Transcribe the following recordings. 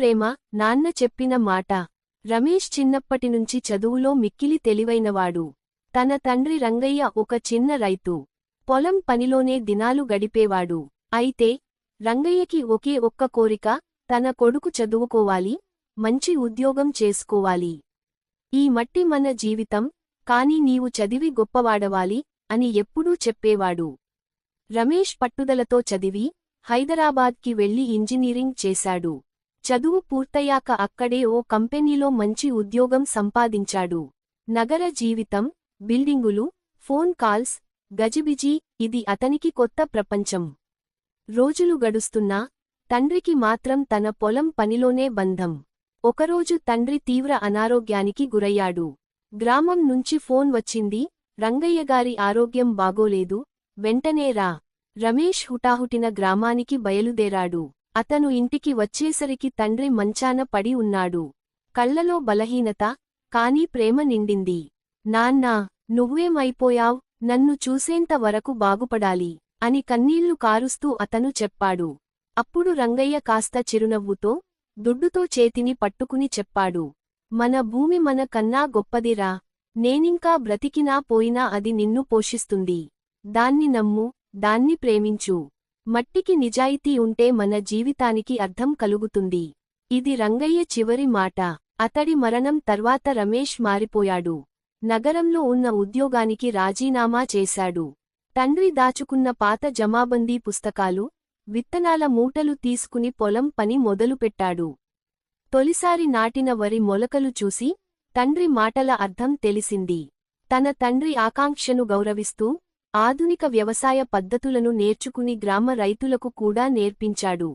ప్రేమ నాన్న చెప్పిన మాట. రమేష్ చిన్నప్పటినుంచి చదువులో మిక్కిలి తెలివైనవాడు. తన తండ్రి రంగయ్య ఒక చిన్న రైతు. పొలం పనిలోనే దినాలు గడిపేవాడు. అయితే రంగయ్యకి ఒకే ఒక్క కోరిక తన కొడుకు చదువుకోవాలి మంచి ఉద్యోగం చేసుకోవాలి. ఈ మట్టి మన జీవితం కాని నీవు చదివి గొప్పవాడవాలి అని ఎప్పుడూ చెప్పేవాడు. రమేష్ పట్టుదలతో చదివి హైదరాబాద్కి వెళ్ళి ఇంజనీరింగ్ చేశాడు. చదువు పూర్తయ్యాక అక్కడే ఓ కంపెనీలో మంచి ఉద్యోగం సంపాదించాడు. నగర జీవితం బిల్డింగులు ఫోన్ కాల్స్ గజిబిజి ఇది అతనికి కొత్త ప్రపంచం. రోజులు గడుస్తున్నా తండ్రికి మాత్రం తన పొలం పనిలోనే బంధం. ఒకరోజు తండ్రి తీవ్ర అనారోగ్యానికి గురయ్యాడు. గ్రామం నుంచి ఫోన్ వచ్చింది రంగయ్యగారి ఆరోగ్యం బాగోలేదు వెంటనే రా. రమేష్ హుటాహుటిన గ్రామానికి బయలుదేరాడు. అతను ఇంటికి వచ్చేసరికి తండ్రి మంచాన పడి ఉన్నాడు. కళ్ళలో బలహీనత కాని ప్రేమ నిండింది. నాన్నా నువ్వేమైపోయావ్? నన్ను చూసేంత వరకు బాగుపడాలి అని కన్నీళ్ళు కారుస్తూ అతను చెప్పాడు. అప్పుడు రంగయ్య కాస్త చిరునవ్వుతో దుడ్డుతో చేతిని పట్టుకుని చెప్పాడు. మన భూమి మన కన్నా గొప్పదిరా. నేనింకా బ్రతికినా పోయినా అది నిన్ను పోషిస్తుంది. దాన్ని నమ్ము దాన్ని ప్రేమించు. మట్టికి నిజాయితీ ఉంటే మన జీవితానికి అర్థం కలుగుతుంది. ఇది రంగయ్య చివరి మాట. అతడి మరణం తర్వాత రమేష్ మారిపోయాడు. నగరంలో ఉన్న ఉద్యోగానికి రాజీనామా చేశాడు. తండ్రి దాచుకున్న పాత జమాబందీ పుస్తకాలు విత్తనాల మూటలు తీసుకుని పొలం పని మొదలుపెట్టాడు. తొలిసారి నాటిన వరి మొలకలు చూసి తండ్రి మాటల అర్థం తెలిసింది. తన తండ్రి ఆకాంక్షను గౌరవిస్తూ ఆధునిక వ్యవసాయ పద్ధతులను నేర్చుకుని గ్రామ రైతులకు కూడా నేర్పించాడు.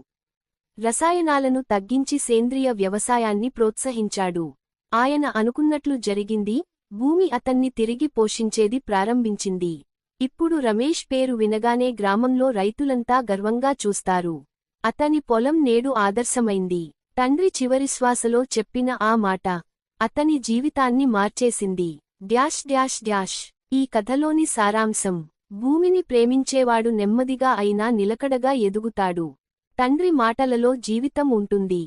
రసాయనాలను తగ్గించి సేంద్రియ వ్యవసాయాన్ని ప్రోత్సహించాడు. ఆయన అనుకున్నట్లు జరిగింది భూమి అతన్ని తిరిగి పోషించేది ప్రారంభించింది. ఇప్పుడు రమేష్ పేరు వినగానే గ్రామంలో రైతులంతా గర్వంగా చూస్తారు. అతని పొలం నేడు ఆదర్శమైంది. తండ్రి చివరి శ్వాసలో చెప్పిన ఆ మాట అతని జీవితాన్ని మార్చేసింది. Dash dash dash. ఈ కథలోని సారాంశం భూమిని ప్రేమించేవాడు నెమ్మదిగా అయినా నిలకడగా ఎదుగుతాడు. తండ్రి మాటలలో జీవితం ఉంటుంది.